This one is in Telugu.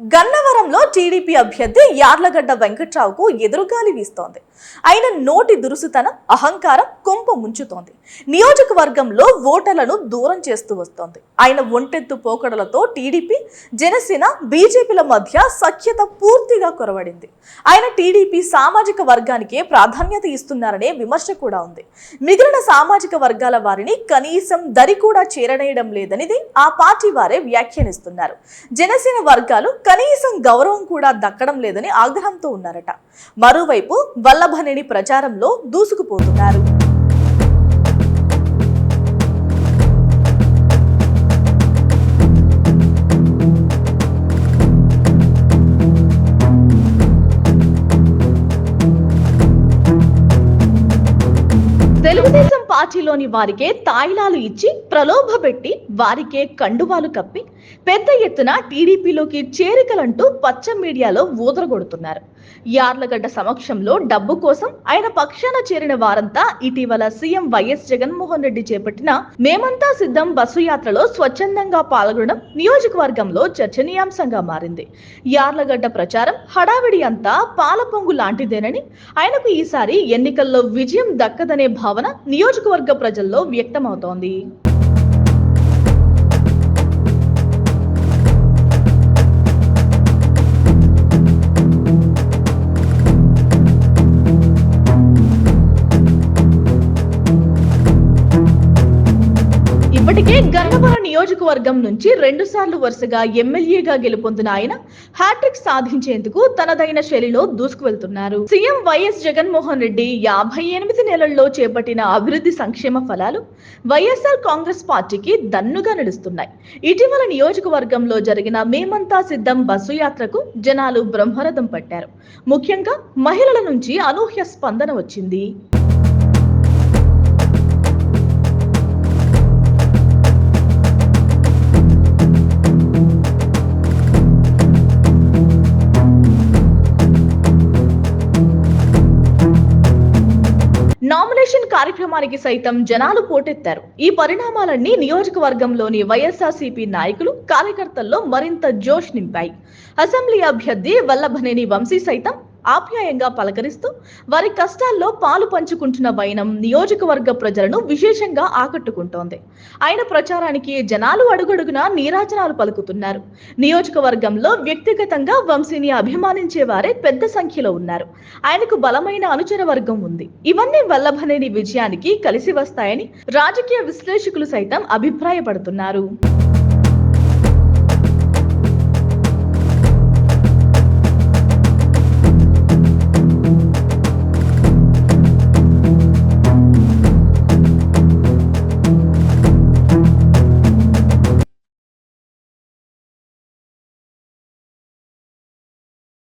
గన్నవరంలో టీడీపీ అభ్యర్థి యార్లగడ్డ వెంకట్రావుకు ఎదురుగాలి వీస్తోంది. ఆయన నోటి దురుసుతనం అహంకారం కొంప ముంచుతోంది. నియోజకవర్గంలో ఓటర్లను దూరం చేస్తూ వస్తోంది. ఆయన ఒంటెత్తు పోకడలతో టీడీపీ జనసేన బీజేపీల మధ్య సఖ్యత పూర్తిగా కొరవడింది. ఆయన టీడీపీ సామాజిక వర్గానికే ప్రాధాన్యత ఇస్తున్నారనే విమర్శ కూడా ఉంది. మిగిలిన సామాజిక వర్గాల వారిని కనీసం దరి కూడా చేరనేయడం లేదనిది ఆ పార్టీ వారే వ్యాఖ్యానిస్తున్నారు. జనసేన వర్గాలు కనీసం గౌరవం కూడా దక్కడం లేదని ఆగ్రహంతో ఉన్నారట. మరోవైపు వల్లభనేని ప్రచారంలో దూసుకుపోతున్నారు. తెలుగుదేశం పార్టీలోని వారికే తాయిలాలు ఇచ్చి ప్రలోభపెట్టి వారికే కండువాలు కప్పి పెద్ద ఎత్తున టీడీపీలోకి చేరికలంటూ పచ్చ మీడియాలో ఊదరగొడుతున్నారు. యార్లగడ్డ సమక్షంలో డబ్బు కోసం ఆయన పక్షాన చేరిన వారంతా ఇటీవల సీఎం వైఎస్ జగన్మోహన్ రెడ్డి చేపట్టిన మేమంతా సిద్ధం బస్సు యాత్రలో స్వచ్ఛందంగా పాల్గొనడం నియోజకవర్గంలో చర్చనీయాంశంగా మారింది. యార్లగడ్డ ప్రచారం హడావిడి అంతా పాలపొంగు లాంటిదేనని ఆయనకు ఈసారి ఎన్నికల్లో విజయం దక్కదనే భావన నియోజకవర్గ ప్రజల్లో వ్యక్తమవుతోంది. నియోజకవర్గం నుంచి రెండు సార్లు వరుసగా ఎమ్మెల్యేగా గెలుపొందిన ఆయన హ్యాట్రిక్ సాధించేందుకు తనదైన శైలిలో దూసుకువెళ్తున్నారు. సీఎం వైఎస్ జగన్మోహన్ రెడ్డి యాభై ఎనిమిది నెలల్లో చేపట్టిన అభివృద్ధి సంక్షేమ ఫలాలు వైఎస్ఆర్ కాంగ్రెస్ పార్టీకి దన్నుగా నిలుస్తున్నాయి. ఇటీవల నియోజకవర్గంలో జరిగిన మేమంతా సిద్ధం బస్సు యాత్రకు జనాలు బ్రహ్మరథం పట్టారు. ముఖ్యంగా మహిళల నుంచి అనూహ్య స్పందన వచ్చింది. కార్యక్రమానికి సైతం జనాలు పోటెత్తారు. ఈ పరిణామాలన్నీ నియోజకవర్గంలోని వైఎస్ఆర్సీపీ నాయకులు కార్యకర్తల్లో మరింత జోష్ నింపాయి. అసెంబ్లీ అభ్యర్థి వల్లభనేని వంశీ సైతం ఆప్యాయంగా పలకరిస్తూ వారి కష్టాల్లో పాలు పంచుకుంటున్న వైనం నియోజకవర్గ ప్రజలను విశేషంగా ఆకట్టుకుంటోంది. ఆయన ప్రచారానికి జనాలు అడుగడుగునా నీరాజనాలు పలుకుతున్నారు. నియోజకవర్గంలో వ్యక్తిగతంగా వంశీని అభిమానించే వారే పెద్ద సంఖ్యలో ఉన్నారు. ఆయనకు బలమైన అనుచర వర్గం ఉంది. ఇవన్నీ వల్లభనేని విజయానికి కలిసి వస్తాయని రాజకీయ విశ్లేషకులు సైతం అభిప్రాయపడుతున్నారు.